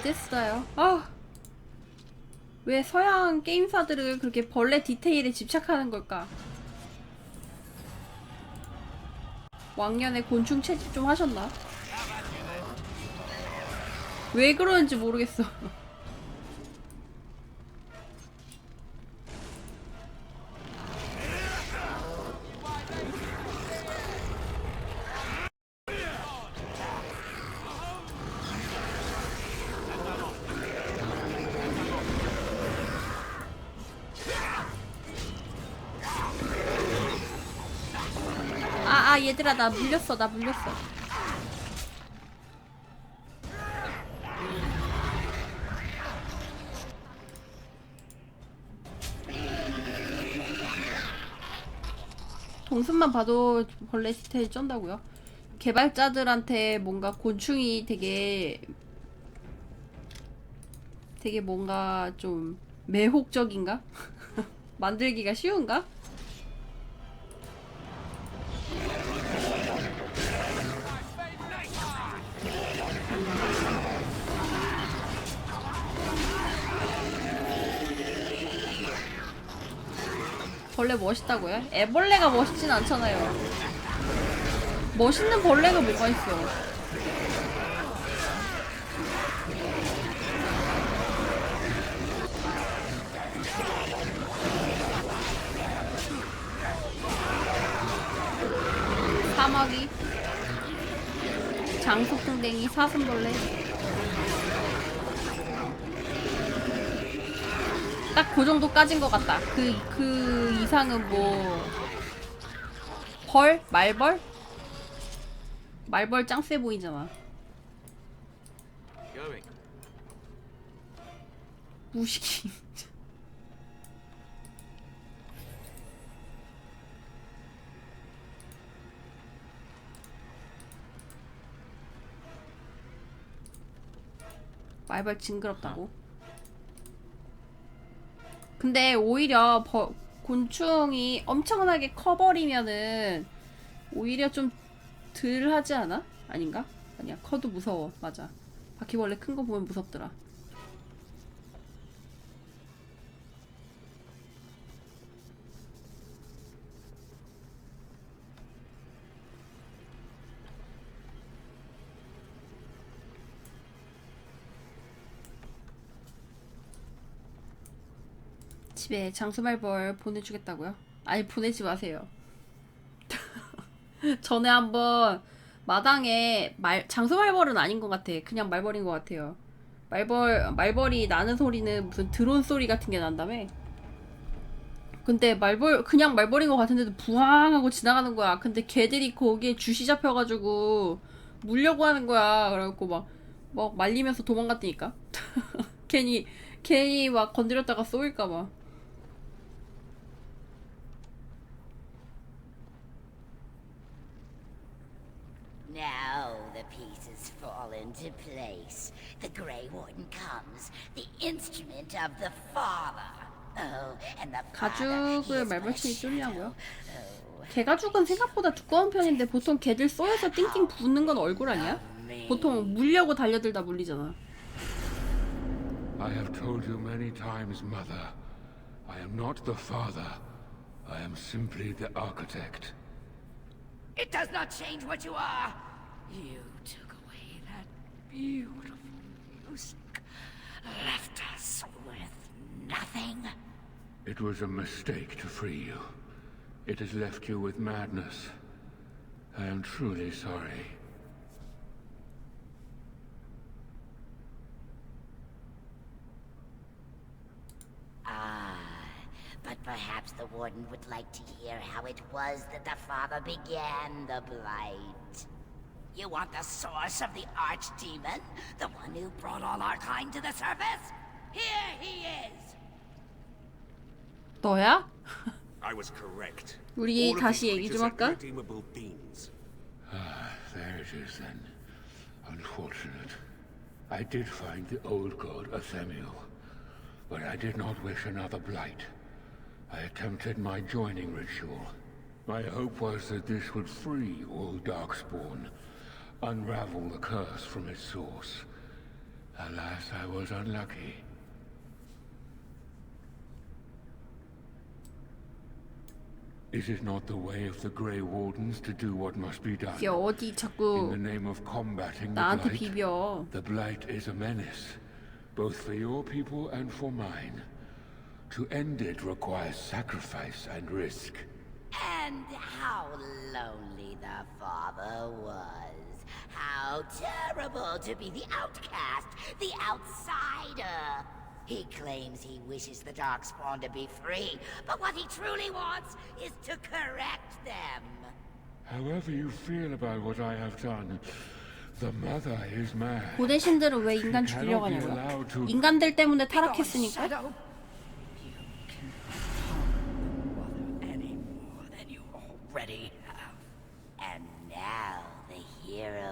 됐어요. 아. 왜 서양 게임사들은 그렇게 벌레 디테일에 집착하는 걸까? 왕년에 곤충 채집 좀 하셨나? 왜 그러는지 모르겠어. 나 물렸어, 나 물렸어. 동숲만 봐도 벌레 디테일 쩐다고요? 개발자들한테 뭔가 곤충이 되게 되게 뭔가 좀 매혹적인가? 만들기가 쉬운가? 벌레 멋있다고요? 애벌레가 멋있진 않잖아요. 멋있는 벌레가 뭐가 있어? 사마귀, 장속등댕이, 사슴벌레. 딱 그 정도까진 것 같다. 그, 그 이상은 뭐, 벌? 말벌? 말벌 짱세 보이잖아. 무식이. 말벌 징그럽다고. 근데 오히려 버, 곤충이 엄청나게 커버리면은 오히려 좀 덜 하지 않아? 아닌가? 아니야 커도 무서워 맞아 바퀴벌레 큰 거 보면 무섭더라 집에 장수말벌 보내주겠다고요? 아니 보내지 마세요. 전에 한번 마당에 말 장수말벌은 아닌 것 같아. 그냥 말벌인 것 같아요. 말벌 말벌이 나는 소리는 무슨 드론 소리 같은 게 난다며. 근데 말벌 그냥 말벌인 것 같은데도 부항하고 지나가는 거야. 근데 걔들이 거기에 주시 잡혀가지고 물려고 하는 거야. 그래갖고 막 막 말리면서 도망갔다니까. 괜히 괜히 막 건드렸다가 쏘일까 봐. Now the pieces fall into place. The Grey Warden comes, the instrument of the Father. Oh, and the Father, he 가죽을 is my 말벌침이 뚫냐고요? shadow. Oh, 개가죽은 생각보다 두꺼운 편인데 보통 개들 쏘여서 띵띵 부는 건 얼굴 아니야? 보통 물려고 달려들다 물리잖아. I have told you many times, Mother. I am not the father. I am simply the architect. It does not change what you are. You took away that beautiful music, left us with nothing. It was a mistake to free you. It has left you with madness. I am truly sorry. Ah, but perhaps the Warden would like to hear how it was that the Father began the Blight. You want the source of the Archdemon? The one who brought all our kind to the surface? Here he is! 너야? I was correct. 우리 All of 다시 these 얘기 creatures 좀 are 할까? Redeemable beings. There it is then. Unfortunate. I did find the old god Athemiel, but I did not wish another blight. I attempted my joining ritual. My hope was that this would free all Darkspawn. unravel the curse from its source. Alas, I was unlucky. Is it not the way of the Grey Wardens to do what must be done? 이게 어디 In the 자꾸 name of combating the 나한테 Blight? 비벼. The Blight is a menace, both for your people and for mine. To end it requires sacrifice and risk. And how lonely the father was. How terrible to be the outcast, the outsider. He claims he wishes the Darkspawn to be free, but what he truly wants is to correct them. However you feel about what I have done, the mother is mad. 고대 신들은 왜 인간 죽이려고 하냐고요? 인간들 때문에 타락했으니까. Shadow.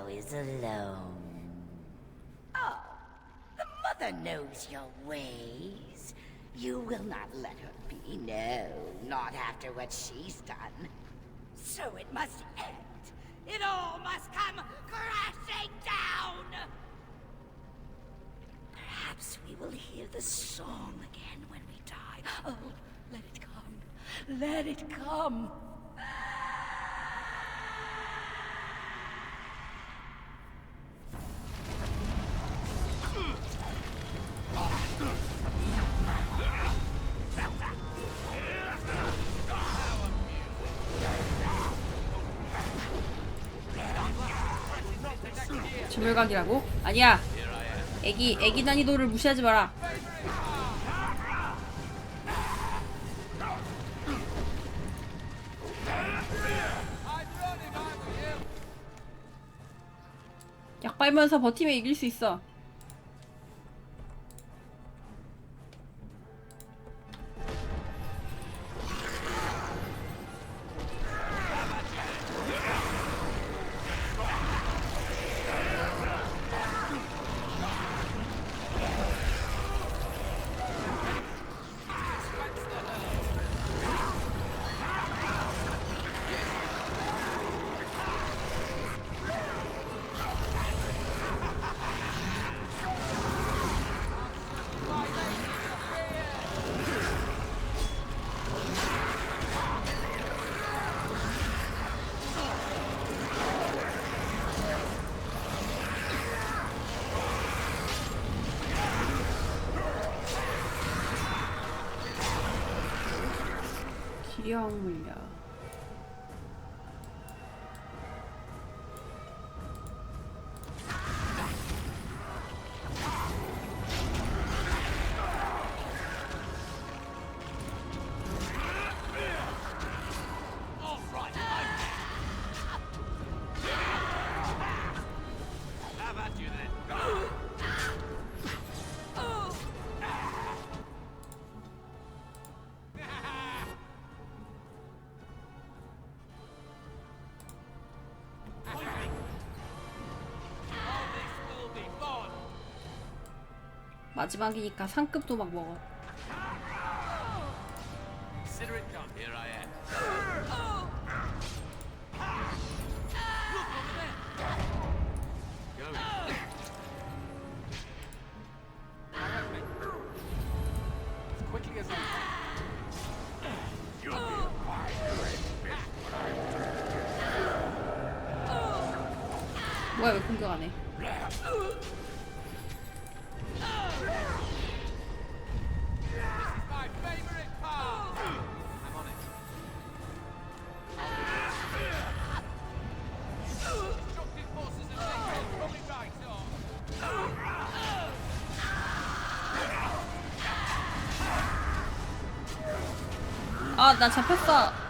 Is alone. Oh, the mother knows your ways. You will not let her be, no, not after what she's done. So it must end. It all must come crashing down. Perhaps we will hear the song again when we die. Oh, let it come. Let it come. 주물각이라고? 아니야. 애기 애기 난이도를 무시하지 마라. 약 빨면서 버티면 이길 수 있어. 기령 마지막이니까 상급도 막 먹어. 뭐야 왜 공격 안 해? 나 잡혔어.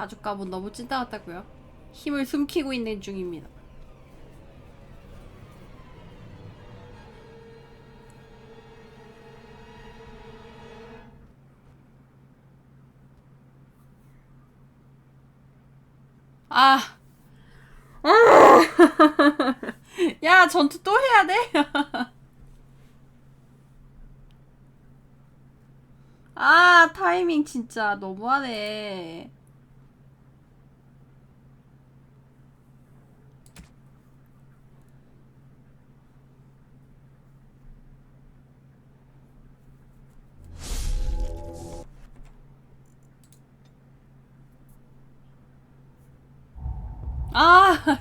가죽 가은 너무 찐따웠다고요? 힘을 숨기고 있는 중입니다. 아. 아. 야, 전투 또 해야 돼? 아, 타이밍 진짜 너무하네.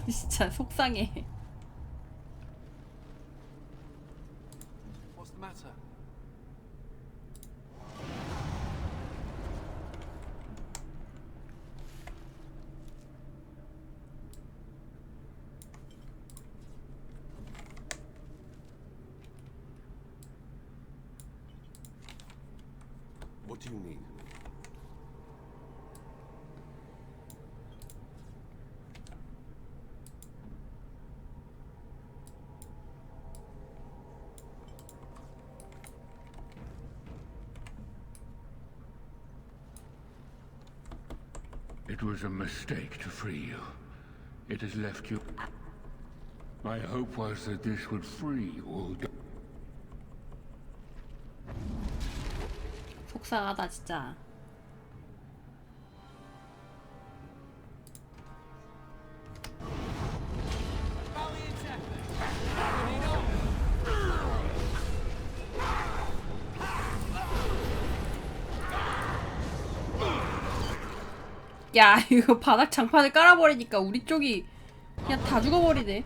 진짜 속상해. It was a mistake to free you. It has left you... My hope was that this would free you all... 속상하다, 진짜. 야, 이거 바닥 장판을 깔아버리니까 우리 쪽이 그냥 다 죽어버리네.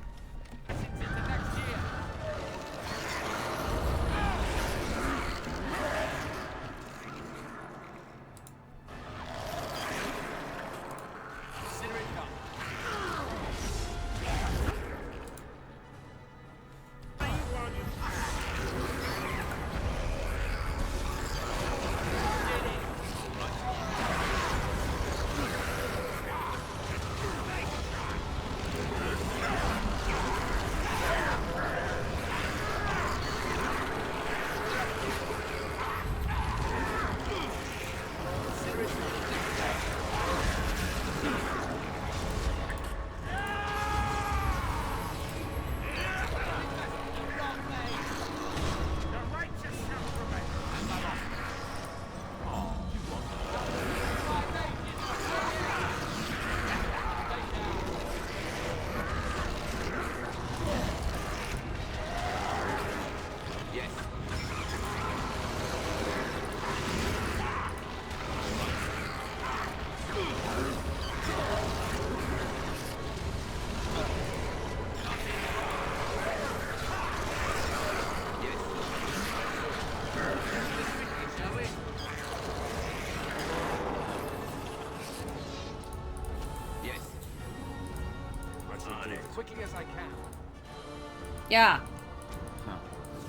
야,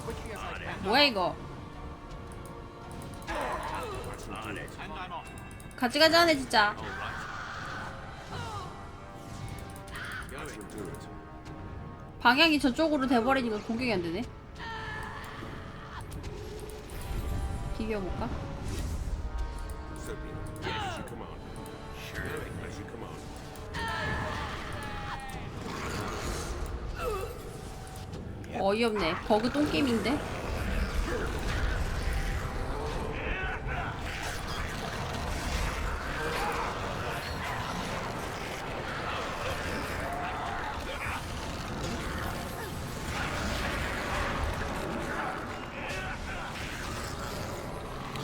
Quickly as I can. 뭐야 이거? 같이 가자네 진짜. 방향이 저쪽으로 돼버리니까 공격이 안 되네. 비벼볼까? 어이없네. 버그 똥게임인데?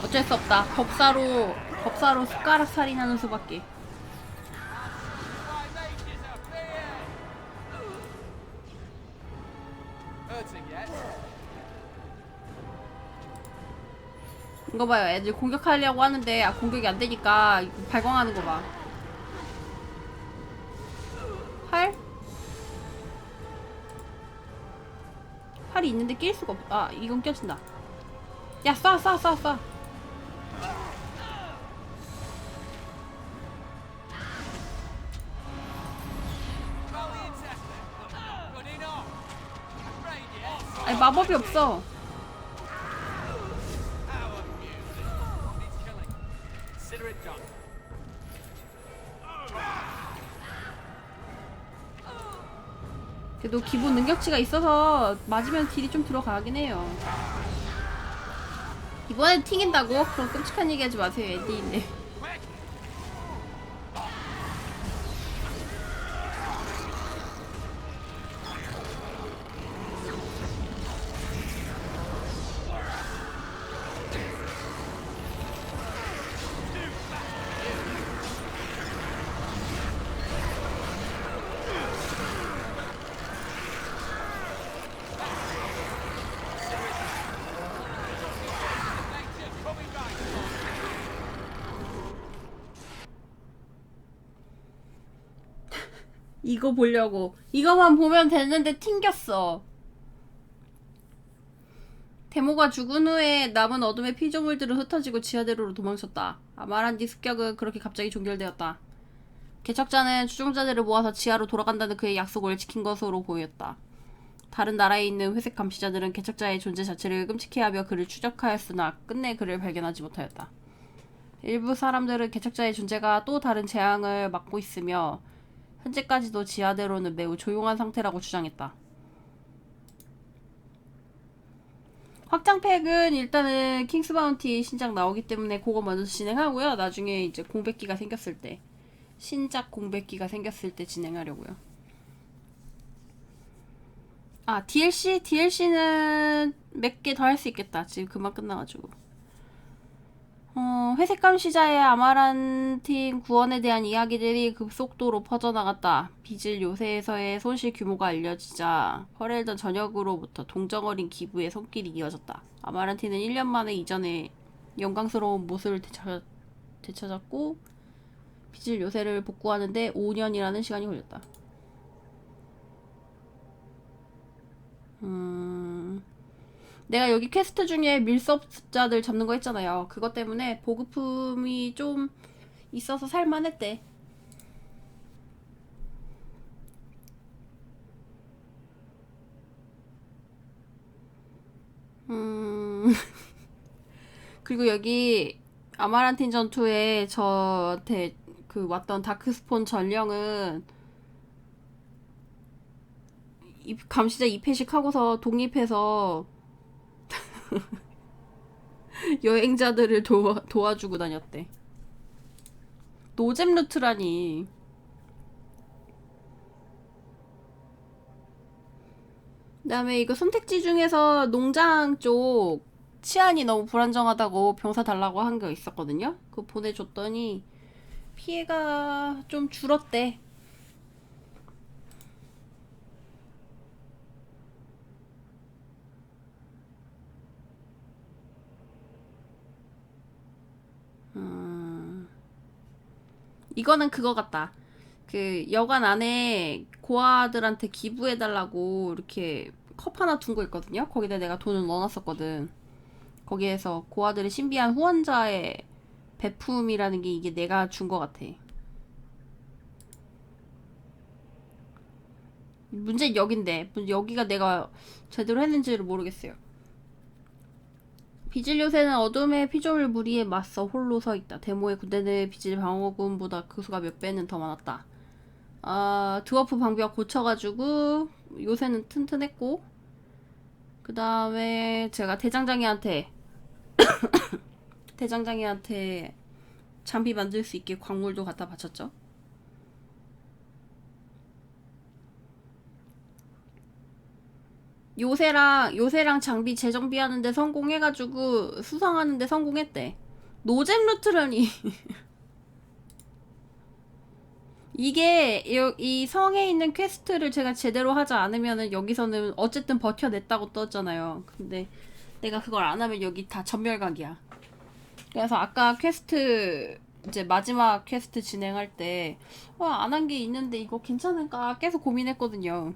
어쩔 수 없다. 법사로, 법사로 숟가락 살인하는 수밖에. 이거 봐요. 애들 공격하려고 하는데 아, 공격이 안 되니까 발광하는 거 봐. 활? 활이 있는데 낄 수가 없. 아 이건 껴진다. 야 쏴 쏴 쏴 쏴. 아니 마법이 없어. 그래도 기본 능력치가 있어서 맞으면 딜이 좀 들어가긴 해요. 이번엔 튕긴다고? 그럼 끔찍한 얘기 하지 마세요, 엔디인 이거 보려고. 이거만 보면 되는데 튕겼어. 데모가 죽은 후에 남은 어둠의 피조물들은 흩어지고 지하대로로 도망쳤다. 아마란디 습격은 그렇게 갑자기 종결되었다. 개척자는 추종자들을 모아서 지하로 돌아간다는 그의 약속을 지킨 것으로 보였다. 다른 나라에 있는 회색 감시자들은 개척자의 존재 자체를 끔찍해하며 그를 추적하였으나 끝내 그를 발견하지 못하였다. 일부 사람들은 개척자의 존재가 또 다른 재앙을 막고 있으며 현재까지도 지하대로는 매우 조용한 상태라고 주장했다. 확장팩은 일단은 킹스 바운티 신작 나오기 때문에 그거 먼저 진행하고요. 나중에 이제 공백기가 생겼을 때 신작 공백기가 생겼을 때 진행하려고요. 아 DLC DLC는 몇 개 더 할 수 있겠다. 지금 그만 끝나가지고. 어, 회색 감 시자의 아마란틴 구원에 대한 이야기들이 급속도로 퍼져나갔다. 비질 요새에서의 손실 규모가 알려지자 퍼렐던 전역으로부터 동정어린 기부의 손길이 이어졌다. 아마란틴은 1년 만에 이전의 영광스러운 모습을 되찾, 되찾았고 비질 요새를 복구하는데 5년이라는 시간이 걸렸다. 음... 내가 여기 퀘스트 중에 밀섭자들 잡는 거 했잖아요. 그것 때문에 보급품이 좀 있어서 살만했대. 음. 그리고 여기 아마란틴 전투에 저한테 그 왔던 다크스폰 전령은 이- 감시자 입회식 하고서 독립해서 여행자들을 도와, 도와주고 다녔대. 노잼 루트라니. 그다음에 이거 선택지 중에서 농장 쪽 치안이 너무 불안정하다고 병사 달라고 한 게 있었거든요. 그거 보내줬더니 피해가 좀 줄었대. 이거는 그거 같다. 그 여관 안에 고아들한테 기부해달라고 이렇게 컵 하나 둔 거 있거든요. 거기다 내가 돈을 넣어놨었거든. 거기에서 고아들의 신비한 후원자의 배품이라는 게 이게 내가 준 거 같아. 문제는 여긴데 여기가 내가 제대로 했는지를 모르겠어요. 비질 요새는 어둠의 피조물 무리에 맞서 홀로 서 있다. 데모의 군대는 비질 방어군보다 그 수가 몇 배는 더 많았다. 아, 드워프 방벽 고쳐가지고 요새는 튼튼했고 그 다음에 제가 대장장이한테 대장장이한테 장비 만들 수 있게 광물도 갖다 바쳤죠. 요새랑 요새랑 장비 재정비하는데 성공해가지고 수상하는데 성공했대. 노잼 루트라니. 이게 여- 이 성에 있는 퀘스트를 제가 제대로 하지 않으면은 여기서는 어쨌든 버텨냈다고 떴잖아요. 근데 내가 그걸 안 하면 여기 다 전멸각이야. 그래서 아까 퀘스트 이제 마지막 퀘스트 진행할 때 어, 안한 게 있는데 이거 괜찮을까 계속 고민했거든요.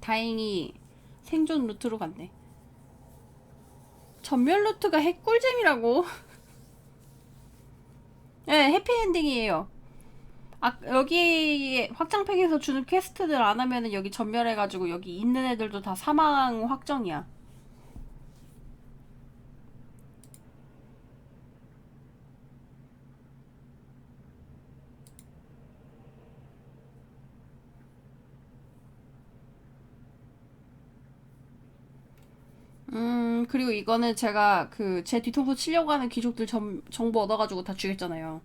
다행히 생존 루트로 갔네. 전멸 루트가 핵꿀잼이라고. 예, 네, 해피엔딩이에요. 아, 여기 확장팩에서 주는 퀘스트들 안 하면은 여기 전멸해가지고 여기 있는 애들도 다 사망 확정이야. 그리고 이거는 제가 그 제 뒤통수 치려고 하는 귀족들 점, 정보 얻어가지고 다 죽였잖아요.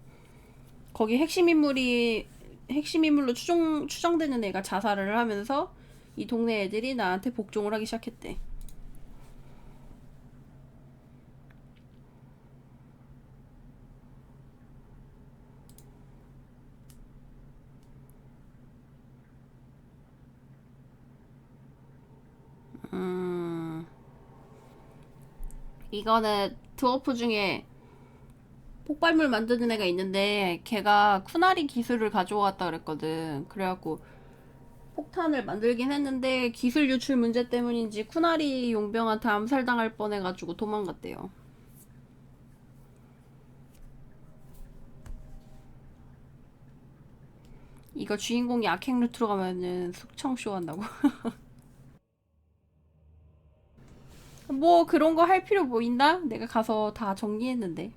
거기 핵심 인물이 핵심 인물로 추정 추정되는 애가 자살을 하면서 이 동네 애들이 나한테 복종을 하기 시작했대. 음. 이거는 드워프 중에 폭발물 만드는 애가 있는데 걔가 쿠나리 기술을 가져왔다 그랬거든. 그래갖고 폭탄을 만들긴 했는데 기술 유출 문제 때문인지 쿠나리 용병한테 암살당할 뻔해가지고 도망갔대요. 이거 주인공이 악행 루트로 가면은 숙청 쇼 한다고. 뭐 그런 거 할 필요 뭐 있나? 내가 가서 다 정리했는데.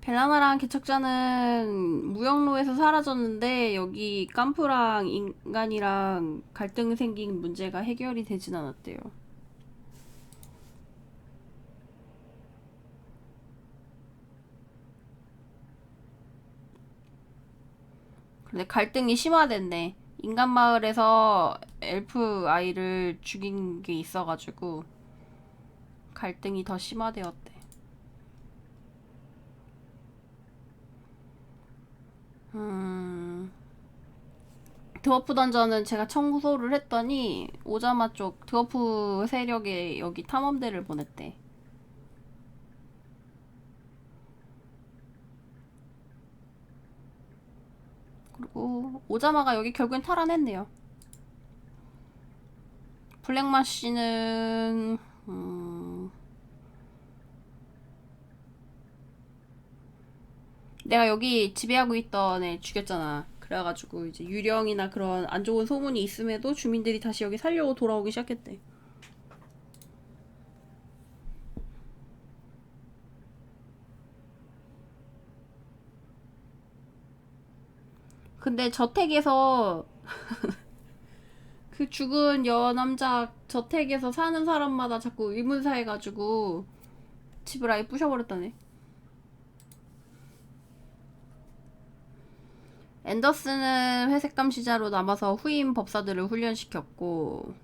벨라나랑 개척자는 무역로에서 사라졌는데 여기 깜프랑 인간이랑 갈등 생긴 문제가 해결이 되진 않았대요. 근데 갈등이 심화됐네. 인간 마을에서 엘프 아이를 죽인 게 있어가지고 갈등이 더 심화되었대. 음. 드워프 던전은 제가 청소를 했더니 오자마 쪽 드워프 세력에 여기 탐험대를 보냈대. 그리고 오자마가 여기 결국엔 탈환했네요. 블랙마시는 음... 내가 여기 지배하고 있던 애 죽였잖아. 그래가지고 이제 유령이나 그런 안 좋은 소문이 있음에도 주민들이 다시 여기 살려고 돌아오기 시작했대. 근데 저택에서 그 죽은 여남자 저택에서 사는 사람마다 자꾸 의문사 해가지고 집을 아예 부셔버렸다네. 앤더슨은 회색 감시자로 남아서 후임 법사들을 훈련시켰고,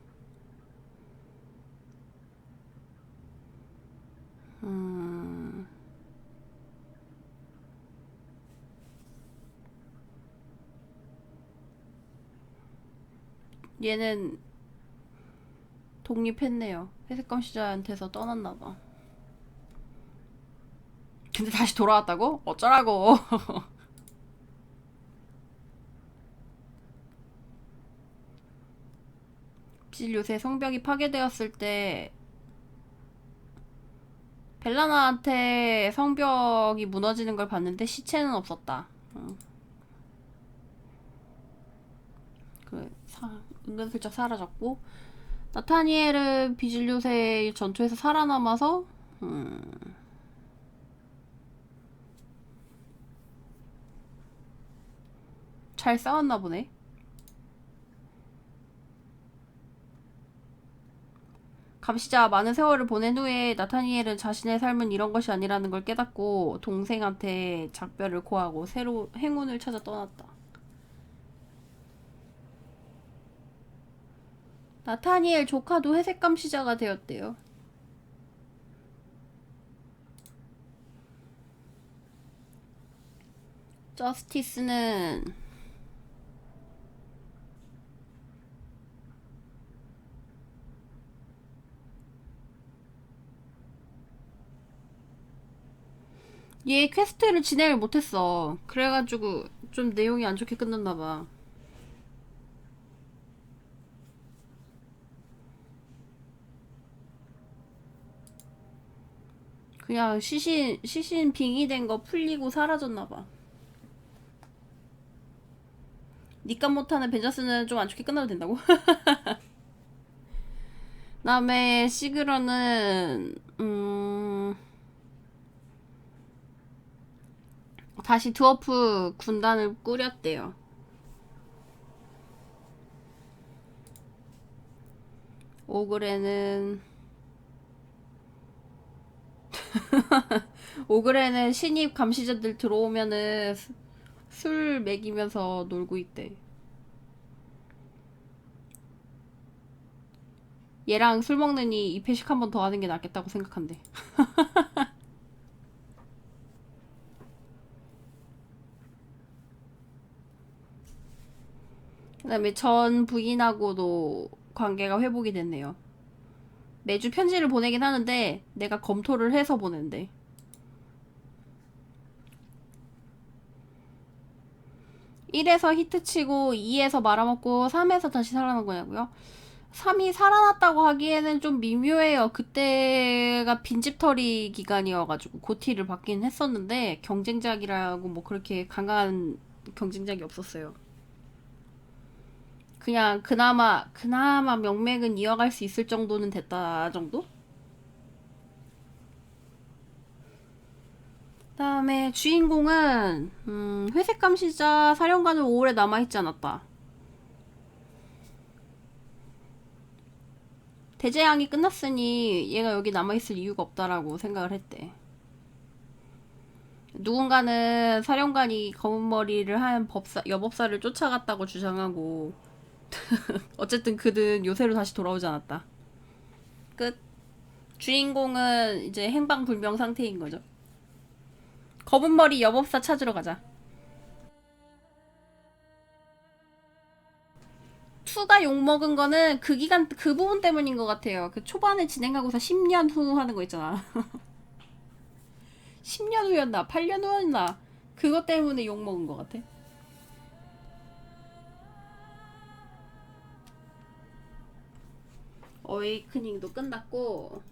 음, 얘는 독립했네요. 회색 감시자한테서 떠났나봐. 근데 다시 돌아왔다고? 어쩌라고. 실 요새 성벽이 파괴되었을 때 벨라나한테 성벽이 무너지는 걸 봤는데 시체는 없었다. 응. 그 사, 은근슬쩍 사라졌고 나타니엘은 비질 요새 전투에서 살아남아서 음, 잘 싸웠나 보네. 감시자 많은 세월을 보낸 후에 나타니엘은 자신의 삶은 이런 것이 아니라는 걸 깨닫고 동생한테 작별을 고하고 새로 행운을 찾아 떠났다. 나타니엘 조카도 회색 감시자가 되었대요. 저스티스는 얘 퀘스트를 진행을 못했어. 그래가지고 좀 내용이 안 좋게 끝났나 봐. 그냥 시신 시신 빙의된 거 풀리고 사라졌나 봐. 니값 못하는 벤저스는 좀 안 좋게 끝나도 된다고? 다음에 시그러는 음... 다시 드워프 군단을 꾸렸대요. 오그레는 오그레는 신입 감시자들 들어오면은 수- 술 먹이면서 놀고 있대. 얘랑 술 먹느니 이 회식 한 번 더 하는 게 낫겠다고 생각한대. 그다음에 전 부인하고도 관계가 회복이 됐네요. 매주 편지를 보내긴 하는데 내가 검토를 해서 보낸대. 일에서 히트치고 2에서 말아먹고 3에서 다시 살아난 거냐고요? 3이 살아났다고 하기에는 좀 미묘해요. 그때가 빈집털이 기간이어가지고 고티를 받긴 했었는데 경쟁작이라고 뭐 그렇게 강한 경쟁작이 없었어요. 그냥 그나마 그나마 명맥은 이어갈 수 있을 정도는 됐다 정도? 그다음에 주인공은 음, 회색 감시자 사령관은 5월에 남아 있지 않았다. 대재앙이 끝났으니 얘가 여기 남아 있을 이유가 없다라고 생각을 했대. 누군가는 사령관이 검은 머리를 한 법사 여법사를 쫓아갔다고 주장하고 어쨌든 그는 요새로 다시 돌아오지 않았다. 끝. 주인공은 이제 행방불명 상태인 거죠. 검은 머리 여법사 찾으러 가자. 2가 욕먹은 거는 그 기간, 그 부분 때문인 것 같아요. 그 초반에 진행하고서 10년 후 하는 거 있잖아. 10년 후였나? 8년 후였나? 그것 때문에 욕먹은 것 같아. 어웨이크닝도 끝났고